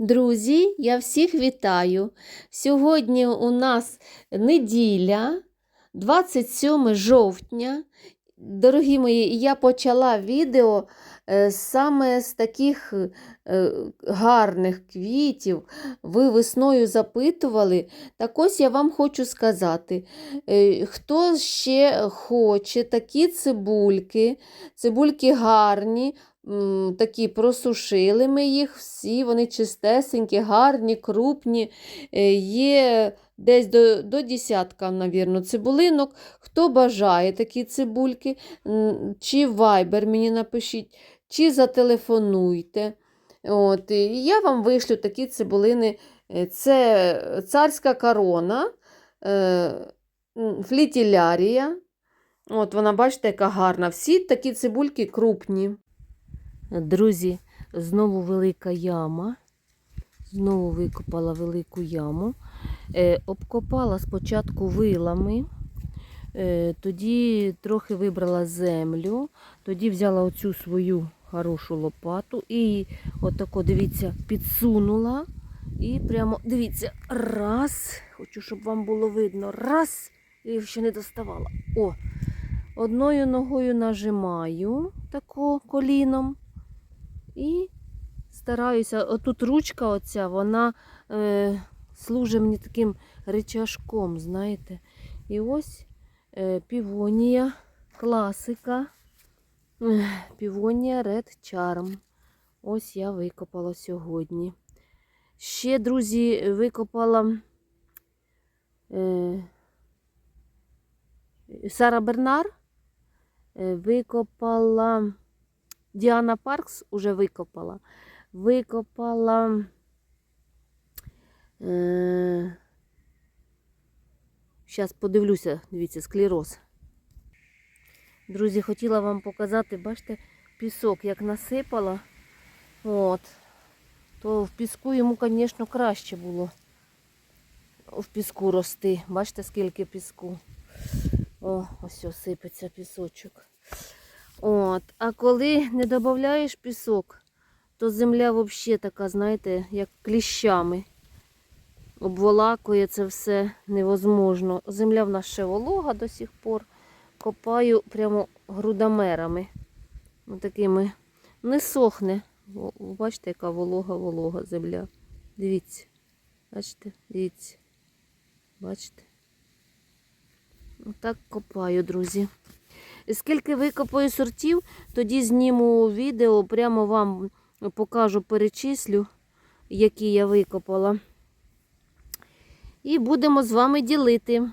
Друзі, я всіх вітаю. Сьогодні у нас неділя, 27 жовтня. Дорогі мої, я почала відео е, саме з таких е, гарних квітів. Ви весною запитували. Так ось я вам хочу сказати, е, хто ще хоче такі цибульки, цибульки гарні, такі просушили ми їх всі, вони чистесенькі, гарні, крупні. Е, Є десь до, до десятка, навірно, цибулинок. Хто бажає такі цибульки, чи в Viber мені напишіть, чи зателефонуйте. От, і я вам вишлю такі цибулини. Е, Це царська корона, е, флітілярія. От вона, бачите, яка гарна. Всі такі цибульки крупні. Друзі, знову велика яма. Знову викопала велику яму. Е, обкопала спочатку вилами, е, тоді трохи вибрала землю, тоді взяла оцю свою хорошу лопату і отако, дивіться, підсунула. І прямо, дивіться, раз. Хочу, щоб вам було видно. Раз. І ще не доставала. О! Одною ногою нажимаю тако коліном. І стараюся, отут ручка оця, вона е, служить мені таким речашком, знаєте. І ось е, півонія, класика. Півонія Red Charm. Ось я викопала сьогодні. Ще, друзі, викопала е, Сара Бернар. Е, викопала. Діана Паркс уже викопала. Викопала. Е... Зараз подивлюся, дивіться, склероз. Друзі, хотіла вам показати, бачите, пісок як насипала. От. То в піску йому, звісно, краще було в піску рости. Бачите, скільки піску. О, ось ось сипеться пісочок. От. А коли не додаєш пісок, то земля взагалі така, знаєте, як кліщами. Обволакує це все невозможно. Земля в нас ще волога до сих пор. Копаю прямо грудомерами. Такими не сохне. Бачите, яка волога-волога земля. Дивіться. Бачите? Дивіться. Бачите? Отак копаю, друзі. Скільки викопаю сортів, тоді зніму відео, прямо вам покажу, перечислю, які я викопала. І будемо з вами ділити.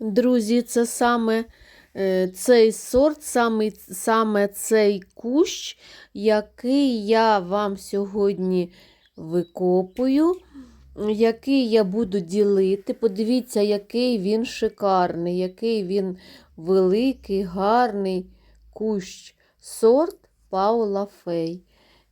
Друзі, це саме цей сорт, саме, саме цей кущ, який я вам сьогодні викопую, який я буду ділити. Подивіться, який він шикарний, який він великий, гарний кущ. Сорт Паула Фей.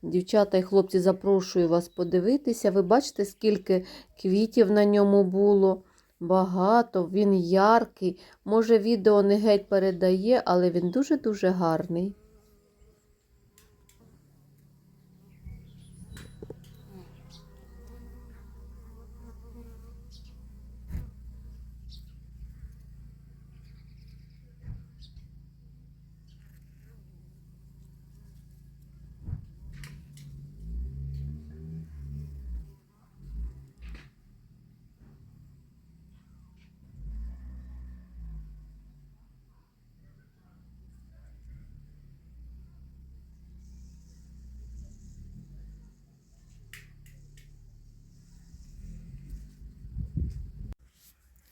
Дівчата і хлопці, запрошую вас подивитися. Ви бачите, скільки квітів на ньому було. Багато, він яркий. Може, відео не геть передає, але він дуже-дуже гарний.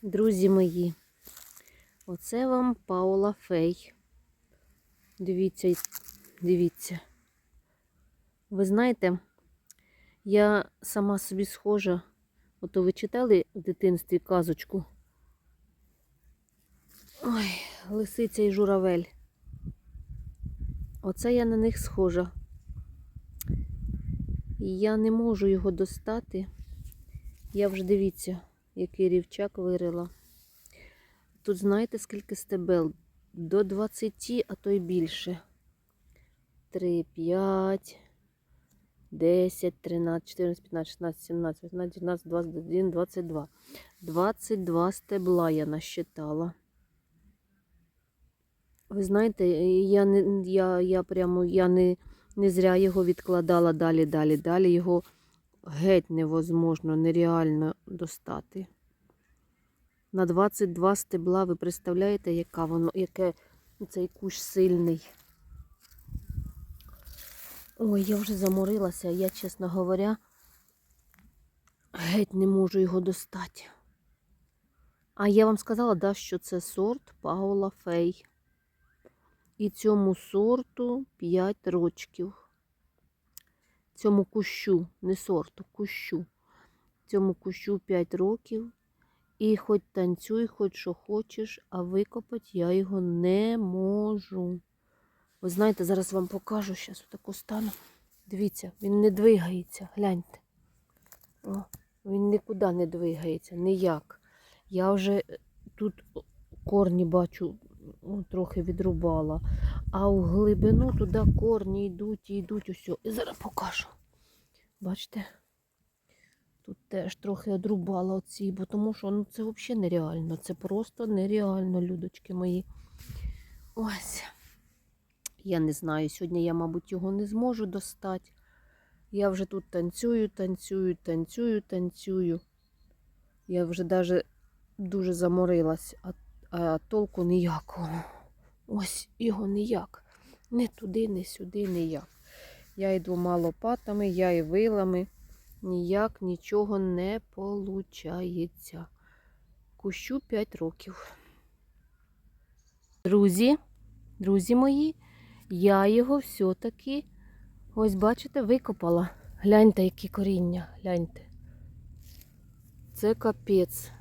Друзі мої, оце вам Паула Фей. Дивіться, дивіться. Ви знаєте, я сама собі схожа. Ото ви читали в дитинстві казочку? Ой, лисиця і журавель. Оце я на них схожа. І я не можу його достати. Я вже дивіться, який рівчак вирила. Тут знаєте, скільки стебел? До 20, а то й більше. 3, 5, 10, 13, 14, 15, 16, 17, 18, 19, 21, 22. 22 стебла я насчитала. Ви знаєте, я не, я, я прямо я не, не зря його відкладала далі, далі, далі. Його геть невозможно, нереально достати. На 22 стебла, ви представляєте, яка воно, яке цей кущ сильний. Ой, я вже заморилася, я, чесно говоря, геть не можу його достати. А я вам сказала, да, що це сорт Паула Фей. І цьому сорту 5 рочків. Цьому кущу, не сорту, кущу. Цьому кущу 5 років. І хоч танцюй, хоч що хочеш, а викопати я його не можу. Ви знаєте, зараз вам покажу, зараз отаку стану. Дивіться, він не двигається, гляньте. О, він нікуди не двигається, ніяк. Я вже тут корні бачу, трохи відрубала. А у глибину туди корні йдуть і йдуть усьо. І зараз покажу. Бачите? Тут теж трохи одрубала оці, бо тому що ну, це взагалі нереально. Це просто нереально, людочки мої. Ось. Я не знаю, сьогодні я, мабуть, його не зможу достати. Я вже тут танцюю, танцюю, танцюю, танцюю. Я вже навіть дуже заморилась, а, а толку ніякого. Ось його ніяк. Не туди, не сюди, ніяк. Я йду лопатами, я і вилами. Ніяк нічого не получається. Кущу 5 років. Друзі, друзі мої, я його все-таки, ось бачите, викопала. Гляньте, які коріння, гляньте. Це капець.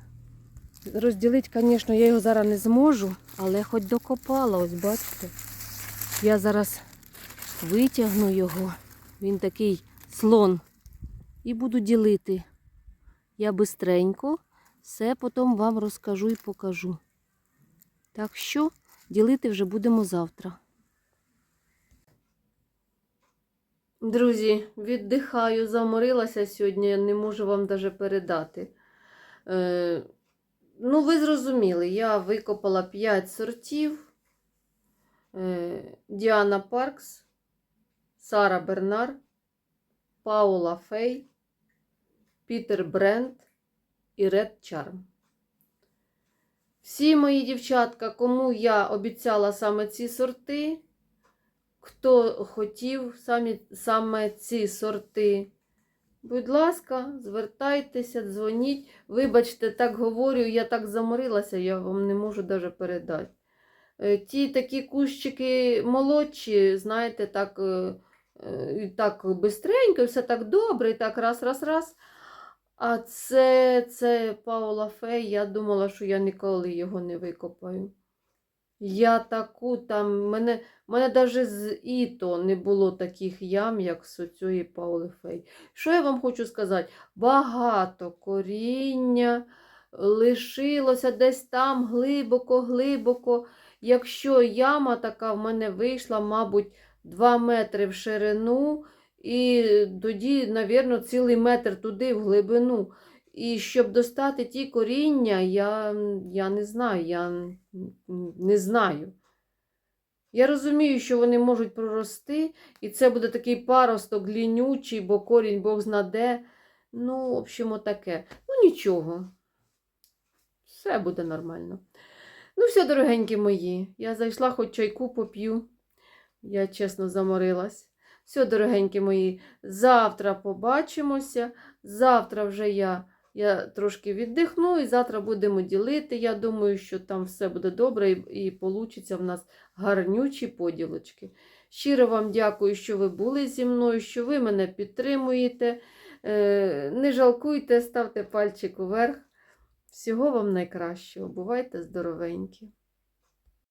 Розділити, звісно, я його зараз не зможу, але хоч докопала, ось бачите. Я зараз витягну його. Він такий слон. І буду ділити. Я бистренько все потім вам розкажу і покажу. Так що ділити вже будемо завтра. Друзі, віддихаю, заморилася сьогодні, я не можу вам навіть передати. Ну, ви зрозуміли, я викопала 5 сортів. Е, Діана Паркс, Сара Бернар, Паула Фей, Пітер Бренд і Ред Чарм. Всі мої дівчатка, кому я обіцяла саме ці сорти, хто хотів самі, саме ці сорти, будь ласка, звертайтеся, дзвоніть. Вибачте, так говорю, я так заморилася, я вам не можу навіть передати. Е, Ті такі кущики молодші, знаєте, так, е, е, так бистренько, все так добре, і так раз, раз, раз. А це, це Паула Фей, я думала, що я ніколи його не викопаю. Я таку там, мене, мене навіть з Іто не було таких ям, як з цієї Паули Фей. Що я вам хочу сказати? Багато коріння лишилося десь там глибоко-глибоко. Якщо яма така в мене вийшла, мабуть, 2 метри в ширину, і тоді, мабуть, цілий метр туди в глибину. І щоб достати ті коріння, я, я не знаю, я не знаю. Я розумію, що вони можуть прорости, і це буде такий паросток лінючий, бо корінь Бог знаде. Ну, в общем, таке. Ну, нічого. Все буде нормально. Ну, все, дорогенькі мої, я зайшла, хоч чайку поп'ю. Я чесно заморилась. Все, дорогенькі мої, завтра побачимося. Завтра вже я, я трошки віддихну і завтра будемо ділити. Я думаю, що там все буде добре і, получиться в нас гарнючі поділочки. Щиро вам дякую, що ви були зі мною, що ви мене підтримуєте. Е, не жалкуйте, ставте пальчик вверх. Всього вам найкращого. Бувайте здоровенькі!